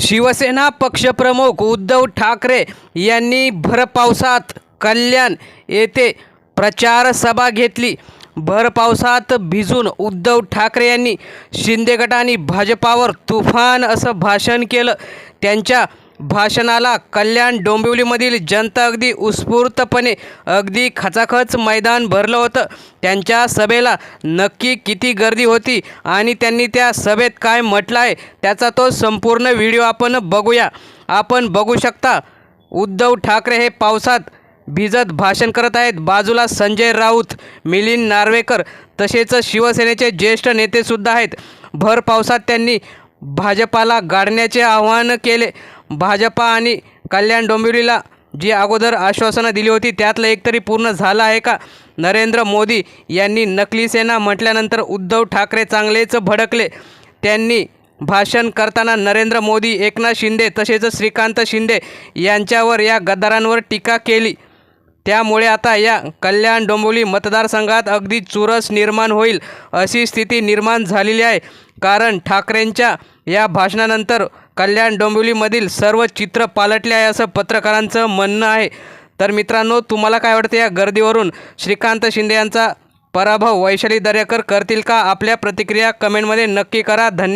शिवसेना पक्षप्रमुख उद्धव ठाकरे यांनी भरपावसात कल्याण येथे प्रचार सभा घेतली. भरपावसात भिजून उद्धव ठाकरे यांनी शिंदे गटाने आणि भाजपावर तुफान असं भाषण केलं. त्यांच्या भाषणाला कल्याण डोंबिवलीमधील जनता अगदी उत्स्फूर्तपणे अगदी खचाखच मैदान भरलं होतं. त्यांच्या सभेला नक्की किती गर्दी होती आणि त्यांनी त्या सभेत काय म्हटलं आहे त्याचा तो संपूर्ण व्हिडिओ आपण बघूया. आपण बघू शकता उद्धव ठाकरे हे पावसात भिजत भाषण करत आहेत. बाजूला संजय राऊत मिलिंद नार्वेकर तसेच शिवसेनेचे ज्येष्ठ नेतेसुद्धा आहेत. भर पावसात त्यांनी भाजपाला गाडण्याचे आवाहन केले. भाजपा आणि कल्याण डोंबिवलीला जी अगोदर आश्वासनं दिली होती त्यातलं एक तरी पूर्ण झालं आहे का? नरेंद्र मोदी यांनी नकली सेना म्हटल्यानंतर उद्धव ठाकरे चांगलेच भडकले. त्यांनी भाषण करताना नरेंद्र मोदी एकनाथ शिंदे तसेच श्रीकांत शिंदे यांच्यावर या गद्दारांवर टीका केली. त्यामुळे आता या कल्याण डोंबिवली मतदारसंघात अगदी चुरस निर्माण होईल अशी स्थिती निर्माण झालेली आहे. कारण ठाकरेंच्या या भाषणानंतर कल्याण डोंबिवलीमधील सर्व चित्र पालटले आहे असं पत्रकारांचं म्हणणं आहे. तर मित्रांनो तुम्हाला काय वाटतं या गर्दीवरून? श्रीकांत शिंदे यांचा पराभव वैशाली दर्याकर करतील का? आपल्या प्रतिक्रिया कमेंटमध्ये नक्की करा. धन्यवाद.